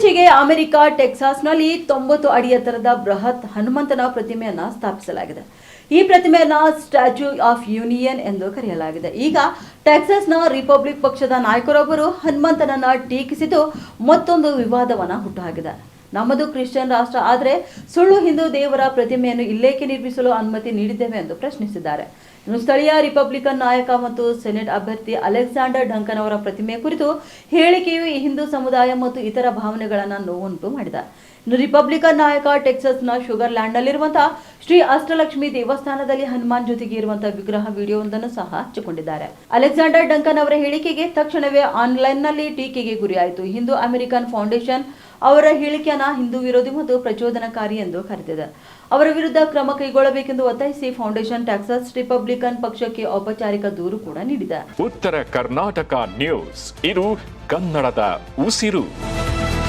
ಇತ್ತೀಚೆಗೆ ಅಮೆರಿಕ, ಟೆಕ್ಸಾಸ್ನಲ್ಲಿ ತೊಂಬತ್ತು ಅಡಿ ಎತ್ತರದ ಬೃಹತ್ ಹನುಮಂತನ ಪ್ರತಿಮೆಯನ್ನು ಸ್ಥಾಪಿಸಲಾಗಿದೆ. ಈ ಪ್ರತಿಮೆಯನ್ನು ಸ್ಟ್ಯಾಚ್ಯೂ ಆಫ್ ಯೂನಿಯನ್ ಎಂದು ಕರೆಯಲಾಗಿದೆ. ಈಗ ಟೆಕ್ಸಾಸ್ನ ರಿಪಬ್ಲಿಕ್ ಪಕ್ಷದ ನಾಯಕರೊಬ್ಬರು ಹನುಮಂತನನ್ನು ಟೀಕಿಸಿದ್ದು ಮತ್ತೊಂದು ವಿವಾದವನ್ನು ಹುಟ್ಟುಹಾಕಿದೆ ನಮ್ಮದು ಕ್ರಿಶ್ಚಿಯನ್ ರಾಷ್ಟ್ರ. ಆದರೆ ಸುಳ್ಳು ಹಿಂದೂ ದೇವರ ಪ್ರತಿಮೆಯನ್ನು ಇಲ್ಲೇಕೆ ನಿರ್ಮಿಸಲು ಅನುಮತಿ ನೀಡಿದ್ದೇವೆ ಎಂದು ಪ್ರಶ್ನಿಸಿದ್ದಾರೆ. ಇನ್ನು ಸ್ಥಳೀಯ ರಿಪಬ್ಲಿಕನ್ ನಾಯಕ ಮತ್ತು ಸೆನೆಟ್ ಅಭ್ಯರ್ಥಿ ಅಲೆಕ್ಸಾಂಡರ್ ಡಂಕನ್ ಅವರ ಪ್ರತಿಮೆ ಕುರಿತು ಹೇಳಿಕೆಯು ಈ ಹಿಂದೂ ಸಮುದಾಯ ಮತ್ತು ಇತರ ಭಾವನೆಗಳನ್ನು ನೋವುಂಟು ಮಾಡಿದೆ. ಇನ್ನು ರಿಪಬ್ಲಿಕನ್ ನಾಯಕ ಟೆಕ್ಸಸ್ನ ಶುಗರ್ ಲ್ಯಾಂಡ್ನಲ್ಲಿರುವಂತಹ ಶ್ರೀ ಅಷ್ಟಲಕ್ಷ್ಮಿ ದೇವಸ್ಥಾನದಲ್ಲಿ ಹನುಮಾನ್ ಜೊತೆಗೆ ಇರುವಂತಹ ವಿಗ್ರಹ ವಿಡಿಯೋವೊಂದನ್ನು ಸಹ ಹಚ್ಚಿಕೊಂಡಿದ್ದಾರೆ ಅಲೆಕ್ಸಾಂಡರ್ ಡಂಕನ್ ಅವರ ಹೇಳಿಕೆಗೆ ತಕ್ಷಣವೇ ಆನ್ಲೈನ್ನಲ್ಲಿ ಟೀಕೆಗೆ ಗುರಿಯಾಯಿತು. ಹಿಂದೂ ಅಮೆರಿಕನ್ ಫೌಂಡೇಶನ್ ಅವರ ಹೇಳಿಕೆಯನ್ನ ಹಿಂದೂ ವಿರೋಧಿ ಮತ್ತು ಪ್ರಚೋದನಕಾರಿ ಎಂದು ಕರೆದಿದೆ. ಅವರ ವಿರುದ್ಧ ಕ್ರಮ ಕೈಗೊಳ್ಳಬೇಕೆಂದು ಒತ್ತಾಯಿಸಿ ಫೌಂಡೇಶನ್ ಟ್ಯಾಕ್ಸಸ್ ರಿಪಬ್ಲಿಕನ್ ಪಕ್ಷಕ್ಕೆ ಔಪಚಾರಿಕ ದೂರು ಕೂಡ ನೀಡಿದೆ. ಉತ್ತರ ಕರ್ನಾಟಕ ನ್ಯೂಸ್. ಇದು ಕನ್ನಡದ ಉಸಿರು.